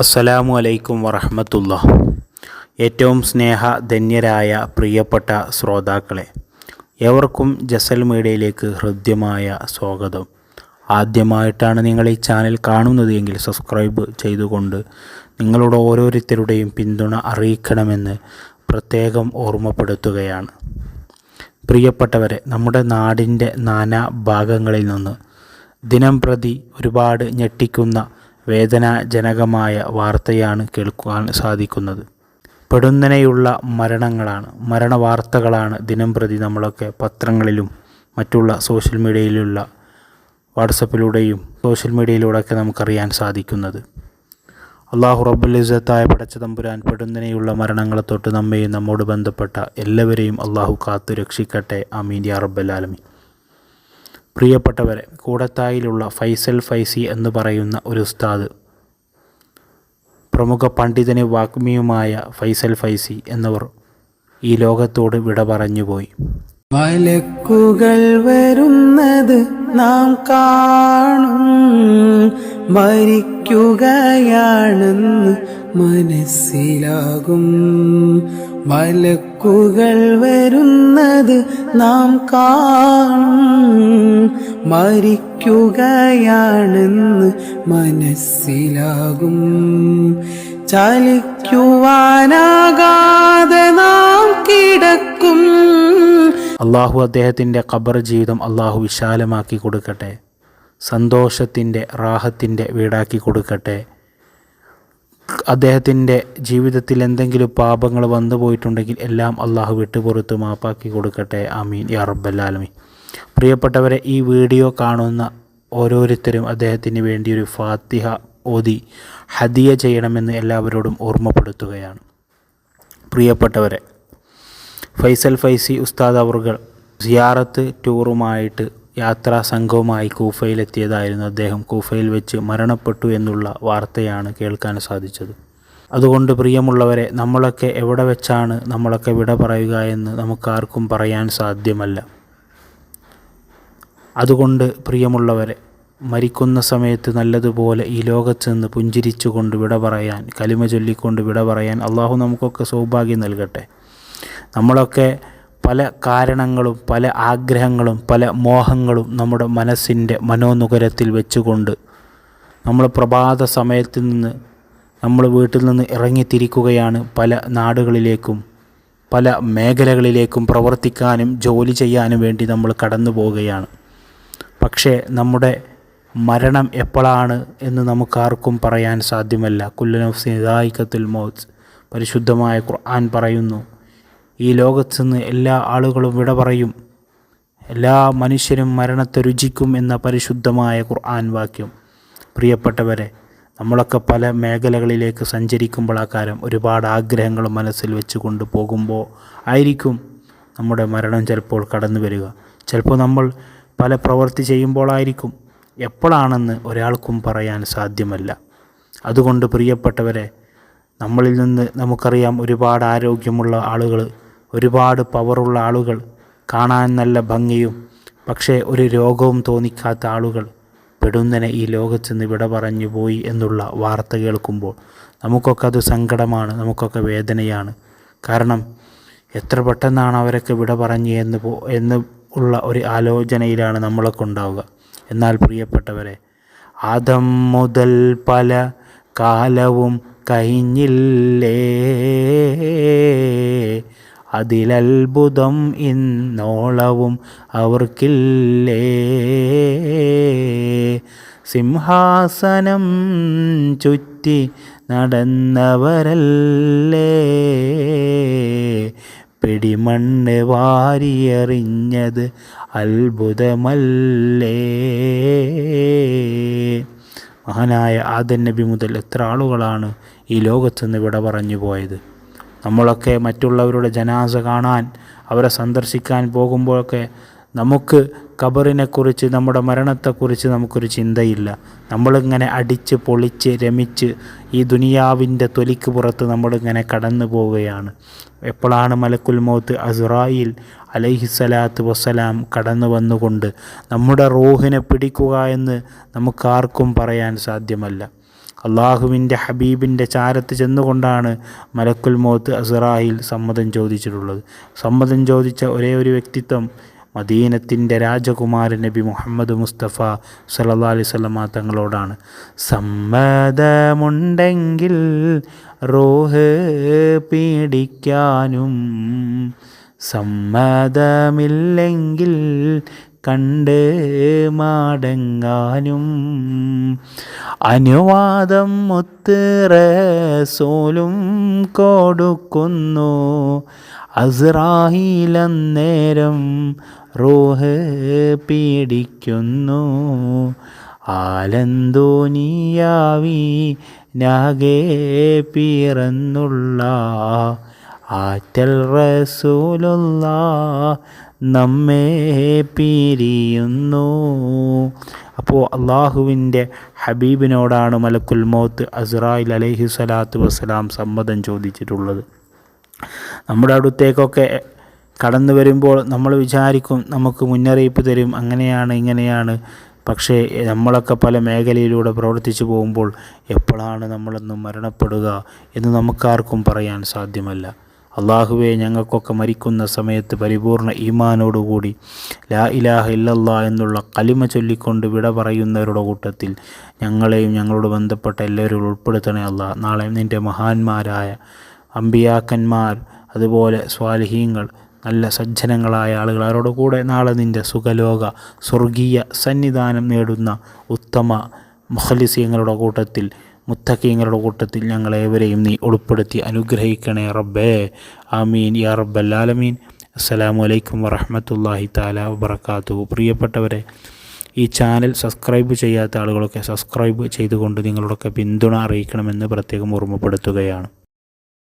അസ്സലാമു അലൈക്കും വറഹമത്തുള്ള. ഏറ്റവും സ്നേഹ ധന്യരായ പ്രിയപ്പെട്ട ശ്രോതാക്കളെ ഏവർക്കും ജസൽ മീഡിയയിലേക്ക് ഹൃദ്യമായ സ്വാഗതം. ആദ്യമായിട്ടാണ് നിങ്ങൾ ഈ ചാനൽ കാണുന്നത് എങ്കിൽ സബ്സ്ക്രൈബ് ചെയ്തുകൊണ്ട് നിങ്ങളുടെ ഓരോരുത്തരുടെയും പിന്തുണ അറിയിക്കണമെന്ന് പ്രത്യേകം ഓർമ്മപ്പെടുത്തുകയാണ്. പ്രിയപ്പെട്ടവരെ നമ്മുടെ നാടിന്റെ നാനാ ഭാഗങ്ങളിൽ നിന്ന് ദിനം പ്രതി ഒരുപാട് ഞെട്ടിക്കുന്ന വേദനാജനകമായ വാർത്തയാണ് കേൾക്കുവാൻ സാധിക്കുന്നത്. പെടുന്നനെയുള്ള മരണങ്ങളാണ്. മരണവാർത്തകളാണ് ദിനം പ്രതി നമ്മളൊക്കെ പത്രങ്ങളിലും മറ്റുള്ള സോഷ്യൽ മീഡിയയിലുള്ള വാട്സപ്പിലൂടെയും സോഷ്യൽ മീഡിയയിലൂടെയൊക്കെ നമുക്കറിയാൻ സാധിക്കുന്നത്. അള്ളാഹു റബ്ബുൽ ഇസ്സത്തായ പടച്ച തമ്പുരാൻ പെടുന്നനെയുള്ള മരണങ്ങളെ തൊട്ട് നമ്മയും നമ്മോട് ബന്ധപ്പെട്ട എല്ലാവരെയും അള്ളാഹു കാത്തു രക്ഷിക്കട്ടെ അമീൻ യാ റബ്ബൽ ആലമീൻ. പ്രിയപ്പെട്ടവരെ കൂടത്തായിലുള്ള ഫൈസൽ ഫൈസി എന്ന് പറയുന്ന ഒരു ഉസ്താദ് പ്രമുഖ പണ്ഡിതന് വാഗ്മിയുമായ ഫൈസൽ ഫൈസി എന്നിവർ ഈ ലോകത്തോട് വിട പറഞ്ഞുപോയി. മലക്കുകൾ വരുന്നത് നാം കാണും. മരിക്കുകയാണെന്ന് മനസ്സിലാകും. മലക്കുകൾ വരുന്നത് നാം കാണും. മരിക്കുകയാണെന്ന് മനസ്സിലാകും. ചലിക്കുവാനാകാതെ അള്ളാഹു അദ്ദേഹത്തിന്റെ ഖബർ ജീവിതം അള്ളാഹു വിശാലമാക്കി കൊടുക്കട്ടെ. സന്തോഷത്തിന്റെ റാഹത്തിന്റെ വീടാക്കി കൊടുക്കട്ടെ. അദ്ദേഹത്തിന്റെ ജീവിതത്തിൽ എന്തെങ്കിലും പാപങ്ങൾ വന്നു പോയിട്ടുണ്ടെങ്കിൽ എല്ലാം അള്ളാഹു വിട്ടുപുറത്ത് മാപ്പാക്കി കൊടുക്കട്ടെ. ആമീൻ. യാ റബ്ബല്ലാലമി പ്രിയപ്പെട്ടവരെ ഈ വീഡിയോ കാണുന്ന ഓരോരുത്തരും അദ്ദേഹത്തിന് വേണ്ടി ഒരു ഫാത്തിഹ ഓതി ഹദിയ ചെയ്യണമെന്ന് എല്ലാവരോടും ഓർമ്മപ്പെടുത്തുകയാണ്. പ്രിയപ്പെട്ടവരെ ഫൈസൽ ഫൈസി ഉസ്താദ് അവറുകൾ സിയാറത്ത് ടൂറുമായിട്ട് യാത്രാ സംഘവുമായി കൂഫയിലെത്തിയതായിരുന്നു അദ്ദേഹം. കൂഫയിൽ വെച്ച് മരണപ്പെട്ടു എന്നുള്ള വാർത്തയാണ് കേൾക്കാൻ സാധിച്ചത്. അതുകൊണ്ട് പ്രിയമുള്ളവരെ നമ്മളൊക്കെ എവിടെ വെച്ചാണ് നമ്മളൊക്കെ വിട പറയുക എന്ന് നമുക്കാർക്കും പറയാൻ സാധ്യമല്ല. അതുകൊണ്ട് പ്രിയമുള്ളവരെ മരിക്കുന്ന സമയത്ത് നല്ലതുപോലെ ഈ ലോകത്ത് നിന്ന് പുഞ്ചിരിച്ചുകൊണ്ട് വിട പറയാൻ കലിമ ചൊല്ലിക്കൊണ്ട് വിട പറയാൻ അള്ളാഹു നമുക്കൊക്കെ സൗഭാഗ്യം നൽകട്ടെ. നമ്മളൊക്കെ പല കാരണങ്ങളും പല ആഗ്രഹങ്ങളും പല മോഹങ്ങളും നമ്മുടെ മനസ്സിന്റെ മനോനുകരത്തിൽ വെച്ചുകൊണ്ട് നമ്മൾ പ്രഭാത സമയത്ത് നിന്ന് നമ്മൾ വീട്ടിൽ നിന്ന് ഇറങ്ങിത്തിരിക്കുകയാണ് പല നാടുകളിലേക്കും പല മേഖലകളിലേക്കും പ്രവർത്തിക്കാനും ജോലി ചെയ്യാനും വേണ്ടി നമ്മൾ കടന്നു പോവുകയാണ്. പക്ഷേ നമ്മുടെ മരണം എപ്പോഴാണ് എന്ന് നമുക്കാർക്കും പറയാൻ സാധ്യമല്ല. കുല്ലനഫ്സി നിദായിക്കത്തുൽ മൗത്ത് പരിശുദ്ധമായ ഖുർആൻ പറയുന്നു ഈ ലോകത്ത് നിന്ന് എല്ലാ ആളുകളും വിട പറയും. എല്ലാ മനുഷ്യരും മരണത്തെ രുചിക്കും എന്ന പരിശുദ്ധമായ ഖുർആൻ വാക്യം. പ്രിയപ്പെട്ടവരെ നമ്മളൊക്കെ പല മേഖലകളിലേക്ക് സഞ്ചരിക്കുമ്പോൾ ആ കാര്യം ഒരുപാട് ആഗ്രഹങ്ങൾ മനസ്സിൽ വെച്ച് കൊണ്ട് പോകുമ്പോൾ ആയിരിക്കും നമ്മുടെ മരണം ചിലപ്പോൾ കടന്നു വരിക. ചിലപ്പോൾ നമ്മൾ പല പ്രവൃത്തി ചെയ്യുമ്പോഴായിരിക്കും എപ്പോഴാണെന്ന് ഒരാൾക്കും പറയാൻ സാധ്യമല്ല. അതുകൊണ്ട് പ്രിയപ്പെട്ടവരെ നമ്മളിൽ നിന്ന് നമുക്കറിയാം ഒരുപാട് ആരോഗ്യമുള്ള ആളുകൾ ഒരുപാട് പവറുള്ള ആളുകൾ കാണാൻ നല്ല ഭംഗിയും പക്ഷേ ഒരു രോഗവും തോന്നിക്കാത്ത ആളുകൾ പെടുന്നനെ ഈ ലോകത്ത് നിന്ന് വിട പറഞ്ഞു പോയി എന്നുള്ള വാർത്ത കേൾക്കുമ്പോൾ നമുക്കൊക്കെ അത് സങ്കടമാണ് നമുക്കൊക്കെ വേദനയാണ്. കാരണം എത്ര പെട്ടെന്നാണ് അവരൊക്കെ വിട പറഞ്ഞു എന്ന് പോ എന്ന് ഉള്ള ഒരു ആലോചനയിലാണ് നമ്മളൊക്കെ ഉണ്ടാവുക. എന്നാൽ പ്രിയപ്പെട്ടവരെ ആദം മുതൽ പല കാലവും കഴിഞ്ഞില്ലേ? അതിലത്ഭുതം ഇന്നോളവും അവർക്കില്ലേ? സിംഹാസനം ചുറ്റി നടന്നവരല്ലേ? പിടിമണ്ണ് വാരിയെറിഞ്ഞത് അത്ഭുതമല്ലേ? മഹാനായ ആദൻ നബി മുതൽ എത്ര ആളുകളാണ് ഈ ലോകത്തുനിന്ന് വിട പറഞ്ഞു പോയത്? നമ്മളൊക്കെ മറ്റുള്ളവരുടെ ജനാസ കാണാൻ അവരെ സന്ദർശിക്കാൻ പോകുമ്പോഴൊക്കെ നമുക്ക് ഖബറിനെക്കുറിച്ച് നമ്മുടെ മരണത്തെക്കുറിച്ച് നമുക്കൊരു ചിന്തയില്ല. നമ്മളിങ്ങനെ അടിച്ച് പൊളിച്ച് രമിച്ച് ഈ ദുനിയാവിന്റെ തൊലിക്ക് പുറത്ത് നമ്മളിങ്ങനെ കടന്നു പോവുകയാണ്. എപ്പോഴാണ് മലക്കുൽ മൗത്ത് അസുറായിൽ അലൈഹിസ്സലാത്തു വസ്സലാം കടന്നു വന്നുകൊണ്ട് നമ്മുടെ റൂഹിനെ പിടിക്കുക എന്ന് നമുക്കാർക്കും പറയാൻ സാധ്യമല്ല. അള്ളാഹുവിന്റെ ഹബീബിന്റെ ചാരത്ത് ചെന്നുകൊണ്ടാണ് മലക്കുൽ മോത്ത് അസറാഹിൽ സമ്മതം ചോദിച്ചിട്ടുള്ളത്. സമ്മതം ചോദിച്ച ഒരേ ഒരു വ്യക്തിത്വം മദീനത്തിന്റെ രാജകുമാരൻ നബി മുഹമ്മദ് മുസ്തഫ സല്ലാ അലൈഹി വസല്ലമ തങ്ങളോടാണ്. സമ്മതമുണ്ടെങ്കിൽ റോഹ് പീഡിക്കാനും സമ്മതമില്ലെങ്കിൽ കണ്ട് മാടങ്ങാനും. അനുവാദം മുത്തറസോലും കൊടുക്കുന്നു. അസ്രാഹിലന്നേരം റോഹ് പീഡിക്കുന്നു. ആലന്തോനിയാവി നാഗേ പിറന്നുള്ള ആറ്റൽ റസൂലുള്ള നമ്മെ പിരിയുന്നു. അപ്പോൾ അള്ളാഹുവിന്റെ ഹബീബിനോടാണ് മലക്കുൽ മൗത്ത് അസ്രായിൽ അലൈഹി സ്വലാത്തു വസ്സലാം സമ്മതം ചോദിച്ചിട്ടുള്ളത്. നമ്മുടെ അടുത്തേക്കൊക്കെ കടന്നു വരുമ്പോൾ നമ്മൾ വിചാരിക്കും നമുക്ക് മുന്നറിയിപ്പ് തരും അങ്ങനെയാണ് ഇങ്ങനെയാണ്. പക്ഷേ നമ്മളൊക്കെ പല മേഖലയിലൂടെ പ്രവർത്തിച്ചു പോകുമ്പോൾ എപ്പോഴാണ് നമ്മളൊന്നും മരണപ്പെടുക എന്ന് നമുക്കാർക്കും പറയാൻ സാധ്യമല്ല. അള്ളാഹുവെ ഞങ്ങൾക്കൊക്കെ മരിക്കുന്ന സമയത്ത് പരിപൂർണ ഈമാനോടുകൂടി ലാ ഇലാഹ ഇല്ലല്ലാ എന്നുള്ള കലിമ ചൊല്ലിക്കൊണ്ട് വിട പറയുന്നവരുടെ കൂട്ടത്തിൽ ഞങ്ങളെയും ഞങ്ങളോട് ബന്ധപ്പെട്ട എല്ലാവരും ഉൾപ്പെടുത്തണേ അല്ല നാളെ നിന്റെ മഹാന്മാരായ അമ്പിയാക്കന്മാർ അതുപോലെ സ്വാലിഹീങ്ങൾ നല്ല സജ്ജനങ്ങളായ ആളുകൾ അവരോട് കൂടെ നാളെ നിന്റെ സുഖലോക സ്വർഗീയ സന്നിധാനം നേടുന്ന ഉത്തമ മുഖലിസീങ്ങളുടെ കൂട്ടത്തിൽ മുത്തക്കീങ്ങളുടെ കൂട്ടത്തിൽ ഞങ്ങളേവരെയും നീ ഉൾപ്പെടുത്തി അനുഗ്രഹിക്കണേ റബ്ബേ. ആമീൻ. യാ റബ്ബല്ലാലമീൻ അസ്സലാമു അലൈക്കും വറഹമത്തല്ലാഹി താല വബർക്കാത്തു പ്രിയപ്പെട്ടവരെ ഈ ചാനൽ സബ്സ്ക്രൈബ് ചെയ്യാത്ത ആളുകളൊക്കെ സബ്സ്ക്രൈബ് ചെയ്തുകൊണ്ട് നിങ്ങളുടെയൊക്കെ പിന്തുണ അറിയിക്കണമെന്ന് പ്രത്യേകം ഓർമ്മപ്പെടുത്തുകയാണ്.